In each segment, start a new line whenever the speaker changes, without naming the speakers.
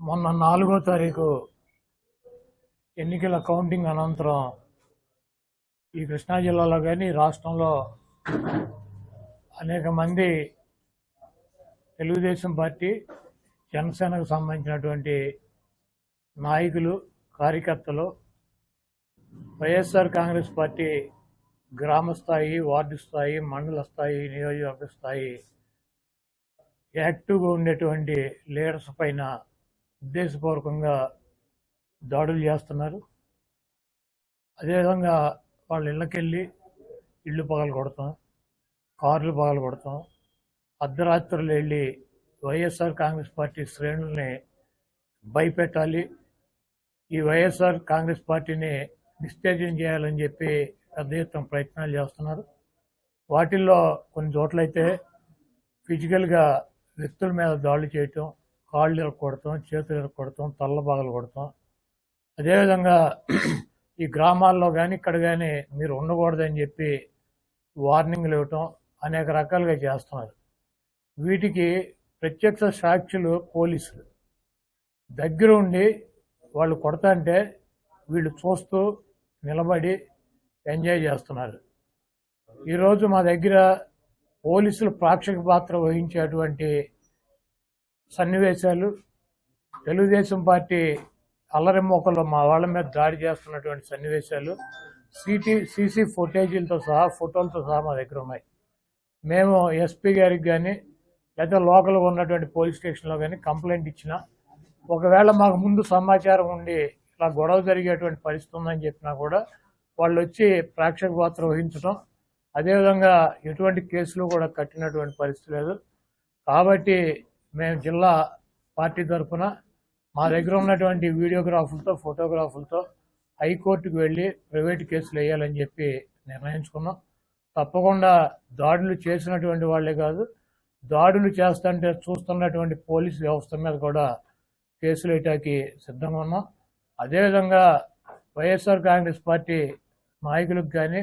మొన్న నాలుగో తారీఖు ఎన్నికల కౌంటింగ్ అనంతరం ఈ కృష్ణా జిల్లాలో కానీ రాష్ట్రంలో అనేక మంది తెలుగుదేశం పార్టీ జనసేనకు సంబంధించినటువంటి నాయకులు కార్యకర్తలు వైఎస్ఆర్ కాంగ్రెస్ పార్టీ గ్రామ స్థాయి వార్డు స్థాయి మండల స్థాయి నియోజకవర్గ స్థాయి యాక్టివ్గా ఉండేటువంటి లీడర్స్ పైన ఉద్దేశపూర్వకంగా దాడులు చేస్తున్నారు. అదేవిధంగా వాళ్ళ ఇళ్ళకెళ్ళి ఇళ్ళు పగలు కొడతాం కార్లు పగలు కొడతాం అర్ధరాత్రులు వెళ్ళి వైఎస్ఆర్ కాంగ్రెస్ పార్టీ శ్రేణుల్ని భయపెట్టాలి ఈ వైఎస్ఆర్ కాంగ్రెస్ పార్టీని నిస్తేజం చేయాలని చెప్పి పెద్ద ఎత్తున ప్రయత్నాలు చేస్తున్నారు. వాటిల్లో కొన్ని చోట్లయితే ఫిజికల్గా వ్యక్తుల మీద దాడులు చేయటం కాళ్ళు ఇరక్కొడతాం చేతులు ఇరగొడటం తల్ల బాగలు కొడతాం. అదేవిధంగా ఈ గ్రామాల్లో కానీ ఇక్కడ కానీ మీరు ఉండకూడదని చెప్పి వార్నింగ్లు ఇవ్వటం అనేక రకాలుగా చేస్తున్నారు. వీటికి ప్రత్యక్ష సాక్షులు పోలీసులు. దగ్గర ఉండి వాళ్ళు కొడతంటే వీళ్ళు చూస్తూ నిలబడి ఎంజాయ్ చేస్తున్నారు. ఈరోజు మా దగ్గర పోలీసులు ప్రేక్షక పాత్ర వహించేటువంటి సన్నివేశాలు తెలుగుదేశం పార్టీ అల్లరి మా వాళ్ళ మీద దాడి చేస్తున్నటువంటి సన్నివేశాలు సిటీ సీసీ ఫుటేజీలతో సహా ఫోటోలతో సహా మా దగ్గర ఉన్నాయి. మేము ఎస్పీ గారికి కానీ లేదా లోకల్గా ఉన్నటువంటి పోలీస్ స్టేషన్లో కానీ కంప్లైంట్ ఇచ్చినా ఒకవేళ మాకు ముందు సమాచారం ఉండి ఇలా గొడవ జరిగేటువంటి పరిస్థితి ఉందని చెప్పినా కూడా వాళ్ళు వచ్చి ప్రేక్షక పాత్ర వహించడం అదేవిధంగా ఎటువంటి కేసులు కూడా కట్టినటువంటి పరిస్థితి లేదు. కాబట్టి మేము జిల్లా పార్టీ తరఫున మా దగ్గర ఉన్నటువంటి వీడియోగ్రాఫులతో ఫోటోగ్రాఫులతో హైకోర్టుకు వెళ్ళి ప్రైవేట్ కేసులు వేయాలని చెప్పి నిర్ణయించుకున్నాం. తప్పకుండా దాడులు చేసినటువంటి వాళ్ళే కాదు దాడులు చేస్తుంటే చూస్తున్నటువంటి పోలీసు వ్యవస్థ మీద కూడా కేసులు వేయటానికి సిద్ధంగా ఉన్నాం. అదేవిధంగా వైఎస్ఆర్ కాంగ్రెస్ పార్టీ నాయకులకు కానీ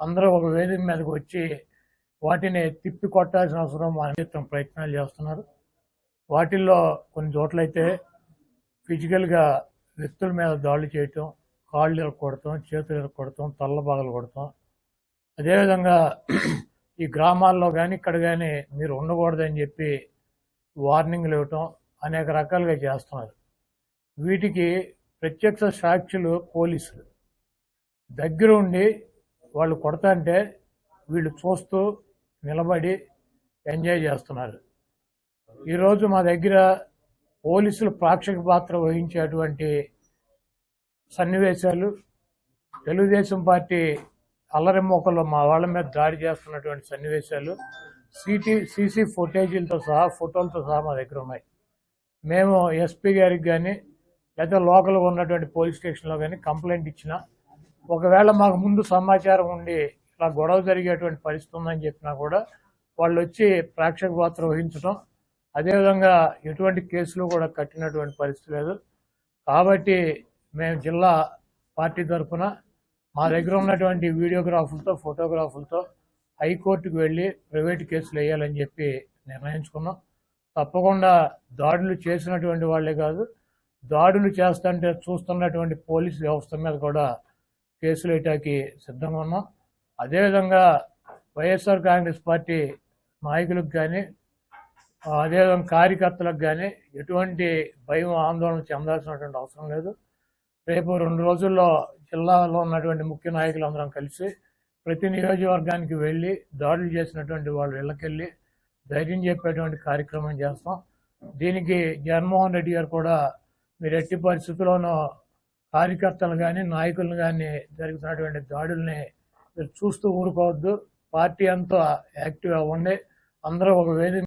అందరూ ఒక వేదిక మీదకి వచ్చి వాటిని తిప్పి కొట్టాల్సిన అవసరం మా ప్రయత్నాలు చేస్తున్నారు. వాటిల్లో కొన్ని చోట్లయితే ఫిజికల్గా వ్యక్తుల మీద దాడులు చేయటం కాళ్ళు ఇరక్కొడతాం చేతులు ఇరక్కొడతాం తల్ల బాగలు కొడతాం అదేవిధంగా ఈ గ్రామాల్లో కానీ ఇక్కడ కానీ మీరు ఉండకూడదని చెప్పి వార్నింగ్లు ఇవ్వటం అనేక రకాలుగా చేస్తున్నారు. వీటికి ప్రత్యక్ష సాక్షులు పోలీసులు. దగ్గర ఉండి వాళ్ళు కొడతాంటే వీళ్ళు చూస్తూ నిలబడి ఎంజాయ్ చేస్తున్నారు. ఈరోజు మా దగ్గర పోలీసులు ప్రేక్షక పాత్ర వహించేటువంటి సన్నివేశాలు తెలుగుదేశం పార్టీ అల్లరిమోకలో మా వాళ్ళ మీద దాడి చేస్తున్నటువంటి సన్నివేశాలు సిటీ సీసీ ఫుటేజీలతో సహా ఫోటోలతో సహా మా దగ్గర ఉన్నాయి. మేము ఎస్పీ గారికి కానీ లేదా లోకల్గా ఉన్నటువంటి పోలీస్ స్టేషన్లో కానీ కంప్లైంట్ ఇచ్చినా ఒకవేళ మాకు ముందు సమాచారం ఉండి ఇలా గొడవ జరిగేటువంటి పరిస్థితి ఉందని చెప్పినా కూడా వాళ్ళు వచ్చి ప్రేక్షక పాత్ర వహించడం అదేవిధంగా ఎటువంటి కేసులు కూడా కట్టినటువంటి పరిస్థితి లేదు. కాబట్టి మేము జిల్లా పార్టీ తరఫున మా దగ్గర ఉన్నటువంటి వీడియోగ్రాఫులతో ఫోటోగ్రాఫులతో హైకోర్టుకు వెళ్ళి ప్రైవేట్ కేసులు వేయాలని చెప్పి నిర్ణయించుకున్నాం. తప్పకుండా దాడులు చేసినటువంటి వాళ్ళే కాదు దాడులు చేస్తుంటే చూస్తున్నటువంటి పోలీసు వ్యవస్థ మీద కూడా కేసులు వేయటానికి సిద్ధంగా ఉన్నాం అదేవిధంగా వైఎస్ఆర్ కాంగ్రెస్ పార్టీ నాయకులకు కానీ అదేవిధంగా కార్యకర్తలకు కానీ ఎటువంటి భయం ఆందోళన చెందాల్సినటువంటి అవసరం లేదు. రేపు రెండు రోజుల్లో జిల్లాలో ఉన్నటువంటి ముఖ్య నాయకులందరం కలిసి ప్రతి నియోజకవర్గానికి వెళ్ళి దాడులు చేసినటువంటి వాళ్ళు ఇళ్ళకెళ్ళి ధైర్యం చెప్పేటువంటి కార్యక్రమం చేస్తాం. దీనికి జగన్మోహన్ రెడ్డి గారు కూడా మీరు ఎట్టి పరిస్థితుల్లోనూ కార్యకర్తలు కానీ నాయకులను కానీ జరుగుతున్నటువంటి దాడుల్ని చూస్తూ ఊరుకోవద్దు. పార్టీ అంతా యాక్టివ్ అవ్వండి అందరూ ఒక వేదిక